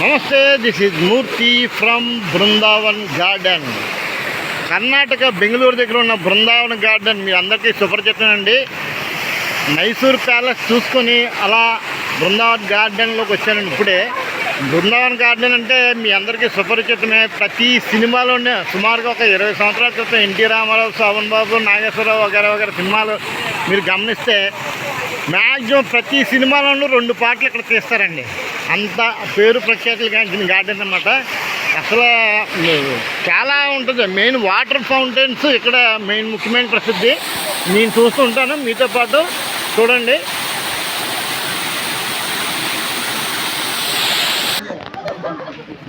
నమస్తే this is Murthy from Brindavan garden Karnataka Bengaluru దగ్గర ఉన్న బృందావన్ గార్డెన్ మీ అందరికీ సుపరిచితనండి. మైసూర్ ప్యాలెస్ చూసుకొని అలా బృందావన్ గార్డెన్లోకి వచ్చానండి ఇప్పుడే. బృందావన్ గార్డెన్ అంటే మీ అందరికీ సుపరిచితమే. ప్రతి సినిమాలోనే సుమారుగా ఒక ఇరవై సంవత్సరాల క్రితం ఎన్టీ రామారావు శోభన్ బాబు నాగేశ్వరరావు వగేర వగేర సినిమాలు మీరు గమనిస్తే మ్యాక్సిమం ప్రతి సినిమాలోనూ రెండు పాటలు ఇక్కడ తీస్తారండి. అంత పేరు ప్రఖ్యాతులు కానీ గార్డెన్ అన్నమాట. అసలు చాలా ఉంటుంది. మెయిన్ వాటర్ ఫౌంటైన్స్ ఇక్కడ మెయిన్ ముఖ్యమైన ప్రసిద్ధి. నేను చూస్తుంటాను మీతో పాటు చూడండి.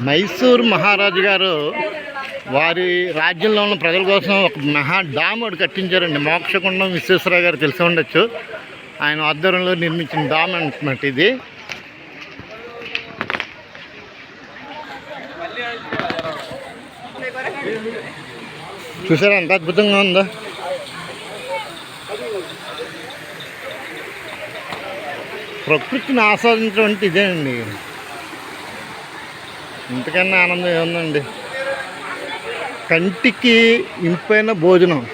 మైసూర్ మహారాజు గారు వారి రాజ్యంలో ఉన్న ప్రజల కోసం ఒక మహా డామ్ ఒకటి కట్టించారండి. మోక్షకుండం విశ్వేశ్వరరావు గారు తెలిసి ఉండొచ్చు. ఆయన ఆధ్వర్యంలో నిర్మించిన డామ్ అనమాట ఇది. చూసారా ఎంత అద్భుతంగా ఉందో? ప్రకృతిని ఆస్వాదించడం అంటే ఇదేనండి. ఇంతకన్నా ఆనందం ఏముందండి? కంటికి ఇంపైన భోజనం.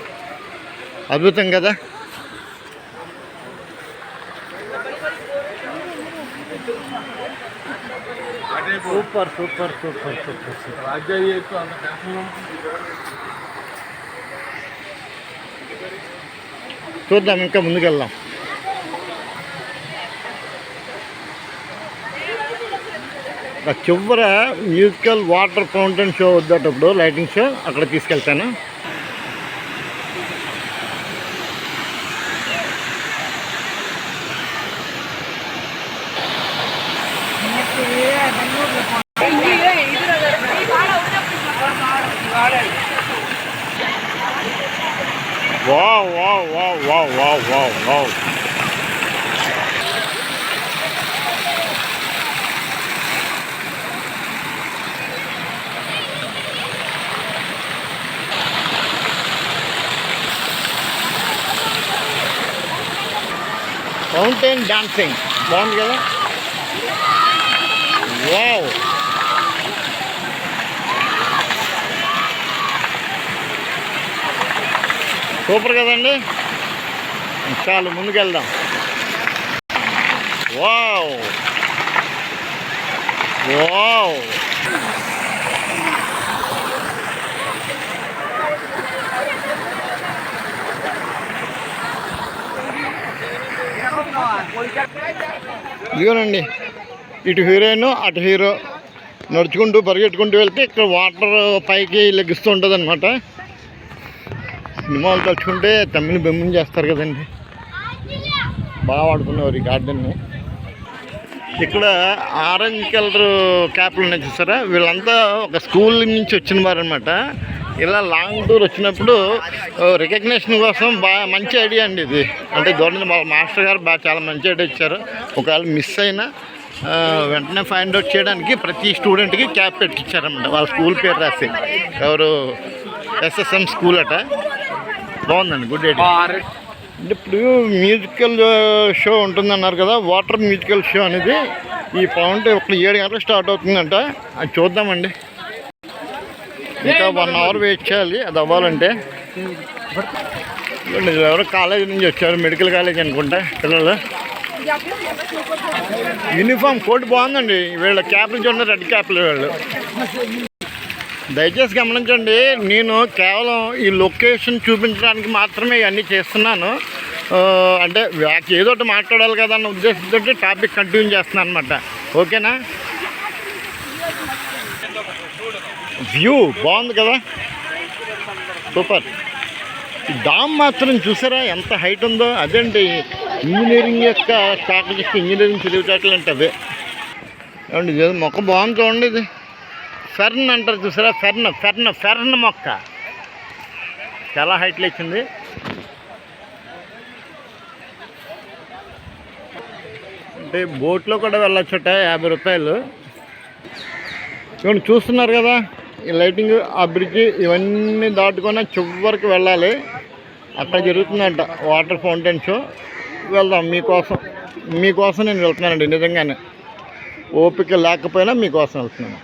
అద్భుతం కదా? Super super super super super. చూద్దాం ఇంకా ముందుకెళ్దాం. చివర మ్యూజికల్ వాటర్ ఫౌంటైన్ షో వద్దటప్పుడు లైటింగ్ షో. అక్కడ తీసుకెళ్తాను wow wow wow wow wow wow wow fountain dancing బాగుంది కదా? వావ్ సూపర్ కదండి? చాలు ముందుకెళ్దాం. వావ్ వావ్ ఇదిగోనండి. ఇటు హీరోయిన్ అటు హీరో నడుచుకుంటూ పరిగెట్టుకుంటూ వెళ్తే ఇక్కడ వాటర్ పైకి లెగ్గిస్తూ ఉంటుంది అనమాట సినిమాలు తలుచుకుంటే తమ్మిని బెమ్మిని చేస్తారు కదండి. బాగా వాడుకునేవారు ఈ గార్డెన్ని. ఇక్కడ ఆరెంజ్ కలర్ క్యాప్లు ఉన్నాయి చూసారా? వీళ్ళంతా ఒక స్కూల్ నుంచి వచ్చిన వారు అనమాట ఇలా లాంగ్ టూర్ వచ్చినప్పుడు రికగ్నేషన్ కోసం బాగా మంచి ఐడియా అండి ఇది. అంటే గవర్నమెంట్ మా మాస్టర్ గారు బాగా చాలా మంచి ఐడియా ఇచ్చారు. ఒకవేళ మిస్ అయినా వెంటనే ఫైండ్ అవుట్ చేయడానికి ప్రతి స్టూడెంట్కి క్యాప్ పెట్టించారన్నమాట వాళ్ళ స్కూల్ పేరు రాసి. ఎవరు ఎస్ఎస్ఎం స్కూల్ అట. బాగుందండి గుడ్ ఐడియా అంటే ఇప్పుడు మ్యూజికల్ షో ఉంటుందన్నారు కదా వాటర్ మ్యూజికల్ షో అనేది ఈ పౌంట్ ఒక ఏడు గంటలకు స్టార్ట్ అవుతుందంట. అది చూద్దామండి. ఇంకా వన్ అవర్ వెయిట్ చేయాలి. అది అవ్వాలంటే. ఎవరో కాలేజీ నుంచి వచ్చారు మెడికల్ కాలేజ్ అనుకుంటా పిల్లలు. యూనిఫామ్ కోట్ బాగుందండి. వీళ్ళ క్యాప్లు చూడండి రెడ్ క్యాప్లు వీళ్ళు. దయచేసి గమనించండి నేను కేవలం ఈ లొకేషన్ చూపించడానికి మాత్రమే ఇవన్నీ చేస్తున్నాను. అంటే ఏదో ఒకటి మాట్లాడాలి కదా అన్న ఉద్దేశంతో టాపిక్ కంటిన్యూ చేస్తున్నాను అనమాట ఓకేనా? వ్యూ బాగుంది కదా? సూపర్. ఈ డామ్ మాత్రం చూసారా? ఎంత హైట్ ఉందో? అదేంటి ఇంజనీరింగ్ యొక్క స్ట్రాటజిక్ ఇంజనీరింగ్ తెలివితేటలు అంటే అదే ఏమండి ఇది ఏదో మొక్క బాగుంది చూడండి ఇది. ఫెర్న్ అంటారు చూసారా? ఫెర్న్ ఫెర్న్ ఫెర్న్ మొక్క. చాలా హైట్లో ఇచ్చింది అంటే బోట్లో కూడా వెళ్ళొచ్చట యాభై రూపాయలు. ఇవన్నీ చూస్తున్నారు కదా? లైటింగ్ ఆ బ్రిడ్జ్ ఇవన్నీ దాటుకొని చివరికి వెళ్ళాలి. అక్కడ జరుగుతుందంట వాటర్ ఫౌంటైన్స్ షో. వెళ్దాం మీకోసం. మీకోసం నేను వెళ్తున్నానండి నిజంగానే. ఓపిక లేకపోయినా మీకోసం వెళ్తున్నాను.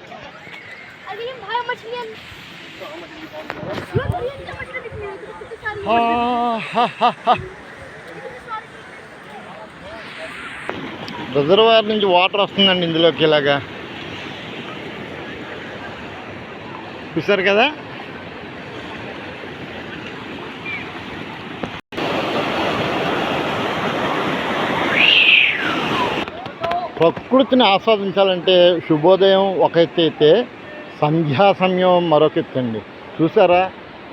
రిజర్వాయర్ నుంచి వాటర్ వస్తుందండి ఇందులోకి ఇలాగా. చూసారు కదా? ప్రకృతిని ఆస్వాదించాలంటే శుభోదయం ఒక ఎత్తు అయితే సంధ్యా సమయం మరొక ఎత్తు అండి. చూసారా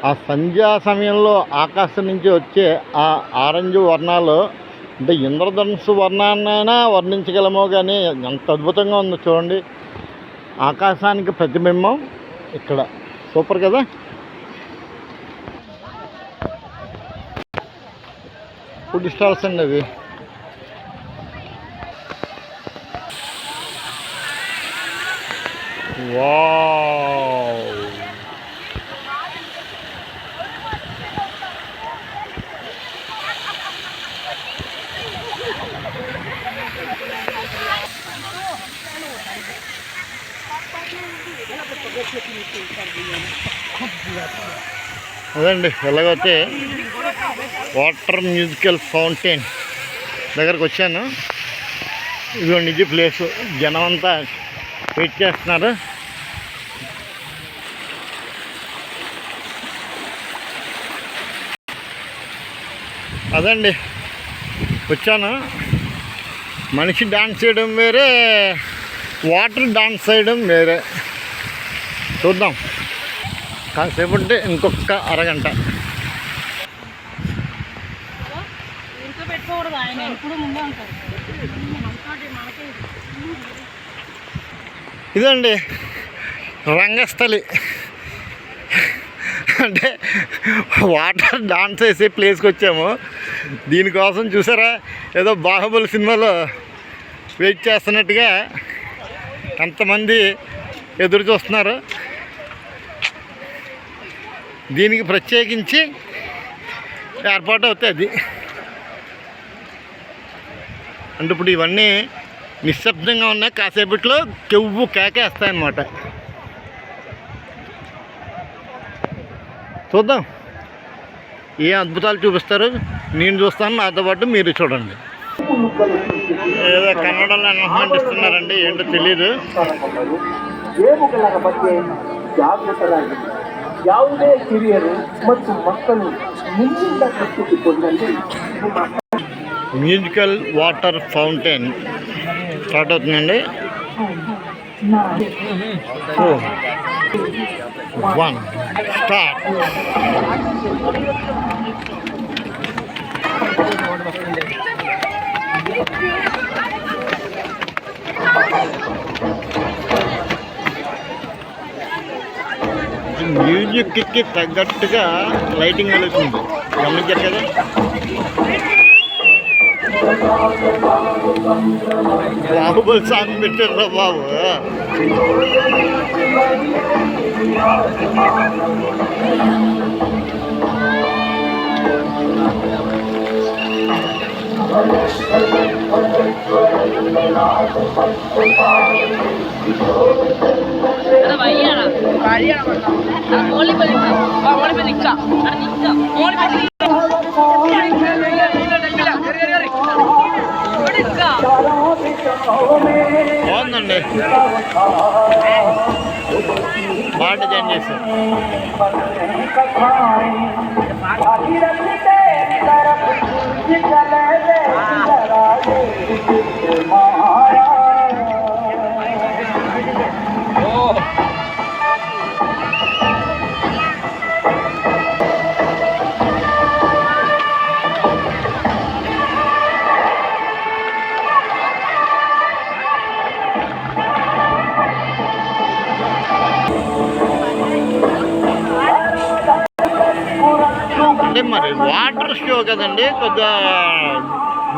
ఆ సంధ్యా సమయంలో ఆకాశం నుంచి వచ్చే ఆ ఆరెంజ్ వర్ణాలు అంటే ఇంద్రధనుసు వర్ణాన్నైనా వర్ణించగలమో కానీ ఎంత అద్భుతంగా ఉందో చూడండి. ఆకాశానికి ప్రతిబింబం ఇక్కడ. సూపర్ కదా? ఫుడ్ స్టాల్స్ అండి అవి. వావ్. అదండి ఎలాగైతే వాటర్ మ్యూజికల్ ఫౌంటైన్ దగ్గరకు వచ్చాను. ఇదిగోండి ఇది ప్లేసు. జనం అంతా వెయిట్ చేస్తున్నారు. అదండి వచ్చాను. మనిషి డాన్స్ చేయడం వేరే వాటర్ డాన్స్ చేయడం వేరే. చూద్దాం. కాసేపు ఉంటే ఇంకొక అరగంట. ఇదండి రంగస్థలి. అంటే వాటర్ డాన్స్ వేసే ప్లేస్కి వచ్చాము. దీనికోసం చూసారా? ఏదో బాహుబలి సినిమాలో వెయిట్ చేస్తున్నట్టుగా ఎంతమంది ఎదురు చూస్తున్నారు. దీనికి ప్రత్యేకించి ఏర్పాటు అవుతాయి అది. అంటే ఇప్పుడు ఇవన్నీ నిశ్శబ్దంగా ఉన్నాయి. కాసేపట్లో కెవ్వు కేకేస్తాయన్నమాట. చూద్దాం. ఏ అద్భుతాలు చూపిస్తారు? నేను చూస్తాను. నాతో పాటు మీరు చూడండి. ఏదో కన్నడలో అనౌన్స్మెంట్ ఇస్తున్నారండి. ఏంటో తెలీదు. ಯಾವುದೇ ಹಿರಿಯರು ಮತ್ತು ಮಕ್ಕಳು ನಿಮ್ಮಿಂದ ಕಟ್ಟಿಸಿಕೊಂಡಲ್ಲಿ ನಿಮ್ಮ మ్యూజికల్ వాటర్ ఫౌంటైన్ స్టార్ట్ అవుతుందండి వన్ స్టార్ట్ మ్యూజిక్కి తగ్గట్టుగా లైటింగ్ వెలుగుతుంది గమనించారు కదా బాహుబలి సాంగ్ పెట్టారు బాబు അത് బాగుందండి పాట చేంజ్ చేశారు వాటర్ షో కదండి కొద్దిగా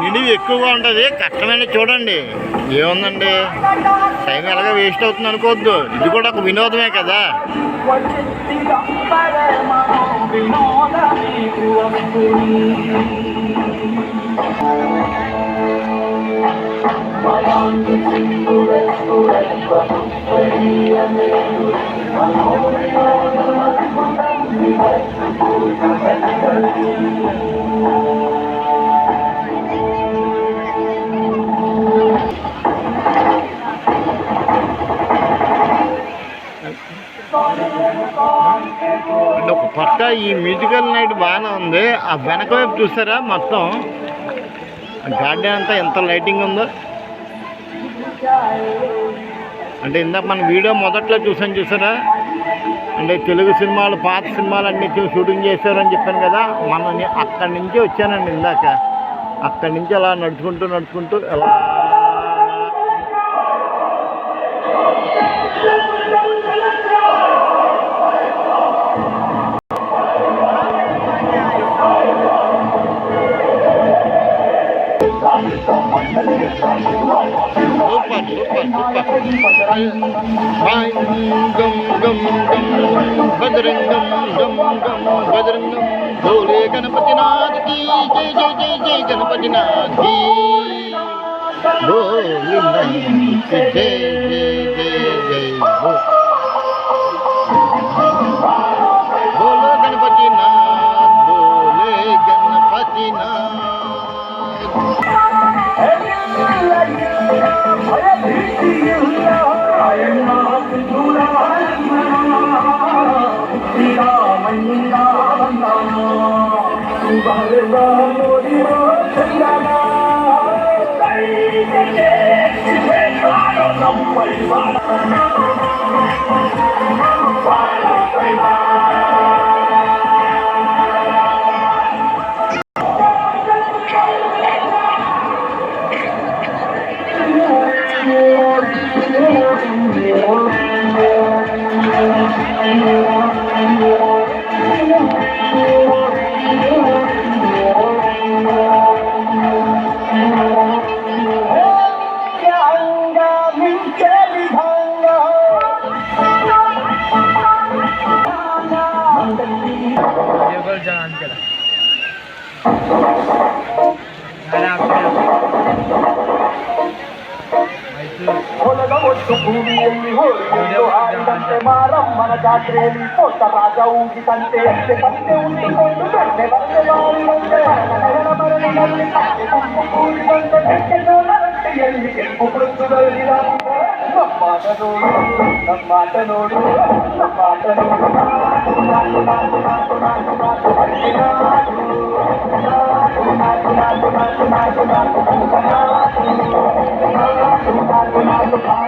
నిడివి ఎక్కువగా ఉంటుంది. కష్టమైన చూడండి. ఏముందండి? టైం ఎలాగ వేస్ట్ అవుతుంది అనుకోవద్దు. ఇది కూడా ఒక వినోదమే కదా. అంటే ఒక పక్క ఈ మ్యూజికల్ నైట్ బాగానే ఉంది. ఆ వెనక వైపు చూసారా మొత్తం? గార్డెన్ అంతా ఎంత లైటింగ్ ఉందో. అంటే ఇందాక మన వీడియో మొదట్లో చూసాను చూసారా? అంటే తెలుగు సినిమాలు పాత సినిమాలు అన్నీ షూటింగ్ చేశారని చెప్పాను కదా మనం అక్కడి నుంచి వచ్చానండి ఇందాక. అక్కడి నుంచి అలా నడుచుకుంటూ నడుచుకుంటూ ఎలా gum gum gum Badrangam gum gum Badrangam Bole Ganapati Nath ki jai jai jai jai Ganapati Nath ki Bole Nath ki परि హాయిదంటే మారమ్మన జాత్రేలి కొత్త రాజా ఊగితంటే పంటే ఉండికొండు కంటే వందే వారిదంటే మరణ మరణి నల్లి పట్టి పప్పు కూడిదంటే పెట్టె నోడంటే ఎల్లి కెంపు పృత్తుదల్లి నమ్మాట నోడు నమ్మాట నోడు నమ్మాట నోడు నాటు నాటు నాటు నాటు నాటు పట్టి నాటు నాటు నాటు నాటు నాటు నాటు నాటు నాటు నాటు నాటు నాటు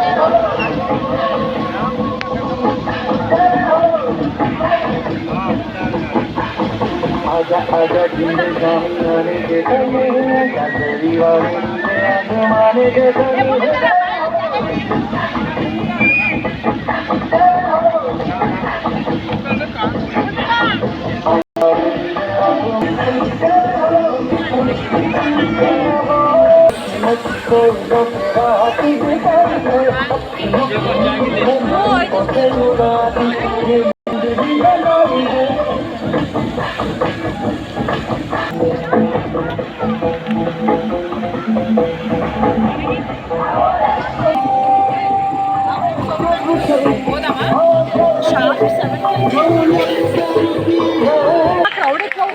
स्वामी स्वामी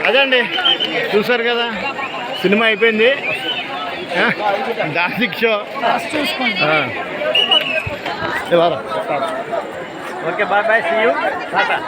అదండి. చూసారు కదా? సినిమా అయిపోయింది. దాసిక్ show. Okay bye bye see you ta ta